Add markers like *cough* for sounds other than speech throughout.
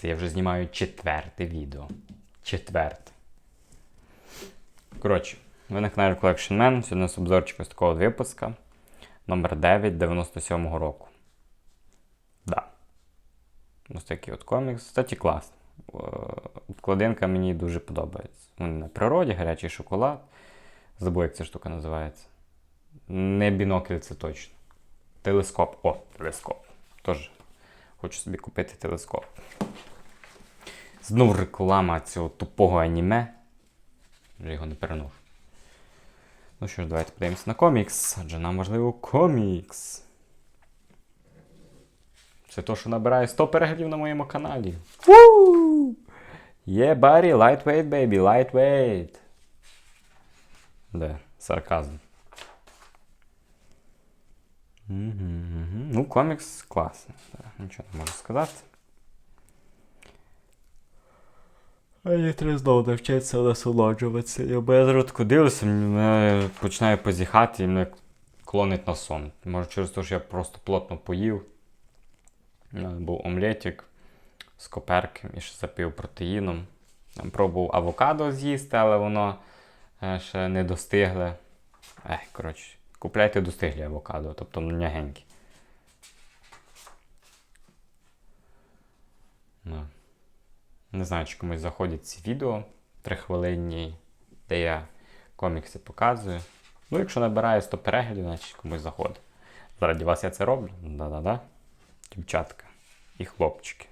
Це я вже знімаю четверте відео. Четверте. Коротше, ви на каналі Collection Man. Сьогодні у нас обзорчик ось такого випуска. Номер 9 97-го року. Да. Ось такий от комікс. Кстати, клас. Вкладинка мені дуже подобається. Вони на природі, гарячий шоколад. Забув, як ця штука називається. Не бінокль, це точно. Телескоп. О, телескоп. Тож хочу собі купити телескоп. Знов реклама цього тупого аніме. Вже його не переношу. Ну що ж, давайте подивимося на комікс, адже нам важливо комікс. Це то, що набирає 100 переглядів на моєму каналі. Є, Барі, lightweight, baby, lightweight. Де? Сарказм. Угу, угу. Ну, комікс класний. Нічого не можу сказати. А я треба знову навчитися насолоджуватися. Я зараз дивлюся, мене починаю позіхати і мене клонить на сон. Може через те, що я просто плотно поїв. Був омлетик з коперки і ще запив протеїном. Пробував авокадо з'їсти, але воно е, ще не достигле. Ех, коротше, купляйте достиглі авокадо, тобто м'ягенькі. Ну. Не знаю, чи комусь заходять ці відео трихвилинні, де я комікси показую. Ну, якщо набирає 100 переглядів, значить комусь заходить. Заради вас я це роблю. Да-да-да. Дівчатка і хлопчики.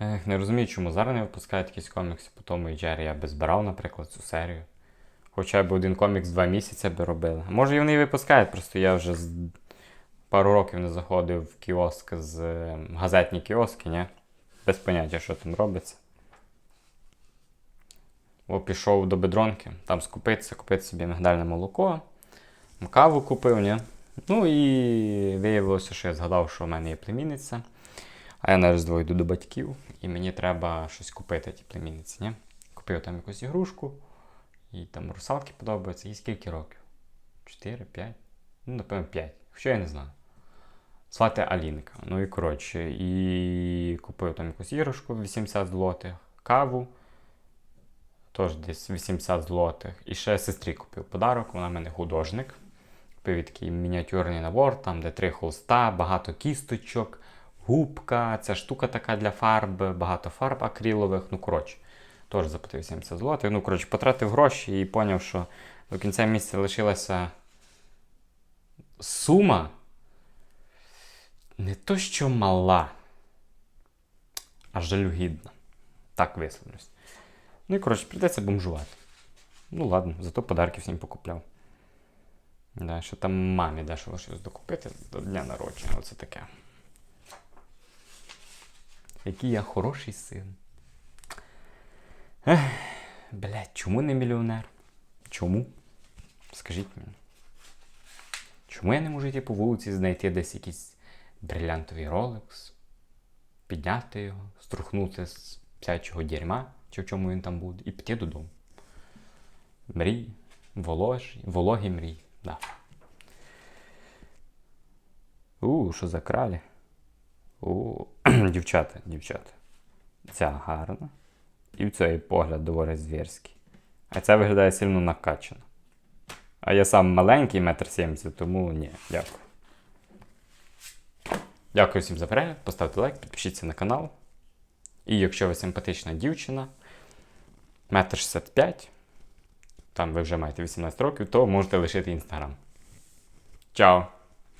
Ех, не розумію, чому зараз не випускають якісь комікси по тому і Джері. Я би збирав, наприклад, цю серію. Хоча б один комікс два місяці би робили. Може і вони і випускають, просто я вже пару років не заходив в кіоск з е, газетні кіоски, ні? Без поняття, що там робиться. О, пішов до бедронки, там скупитися, купити собі мигдальне молоко, каву купив, ні? Ну і виявилося, що я згадав, що в мене є племінниця. А я на Різдво йду до батьків, і мені треба щось купити тій племінниці, ні? Купив там якусь ігрушку, і там русалки подобаються. Їй скільки років? 4, 5? Ну, напевно, 5. Хоча я не знаю. Звати Алінка. Ну і коротше, і купив там якусь іграшку 80 злотих, каву. Теж десь 80 злотих. І ще сестрі купив подарок, вона в мене художник. Купив такий мініатюрний набор, там де три холста, багато кісточок, губка, ця штука така для фарб, багато фарб акрилових. Ну, коротше, теж заплатив 70 злотих. Ну, коротше, потратив гроші і зрозумів, що до кінця місяця лишилася сума. Не то, що мала, а жалюгідна. Так висловлюсь. Ну і коротше, прийдеться бомжувати. Ну ладно, зато подарки всім покупляв. Да, що там мамі дещо щось докупити до дня народження. Оце таке. Який я хороший син. Ех, блядь, чому не мільйонер? Чому? Скажіть мені. Чому я не можу йти по вулиці знайти десь якийсь брилянтовий ролекс, підняти його, струхнути з псячого дерьма, чи в чому він там буде, і піти додому. Мрій, воложі, вологі мрій. Да. У, що за кралі? У, *clears throat* дівчата, дівчата. Ця гарна. І в цей погляд доволі звірський. А ця виглядає сильно накачано. А я сам маленький, метр сімдесят, тому ні, дякую. Дякую всім за перегляд, поставте лайк, підпишіться на канал. І якщо ви симпатична дівчина, метр 65, там ви вже маєте 18 років, то можете лишити інстаграм. Чао!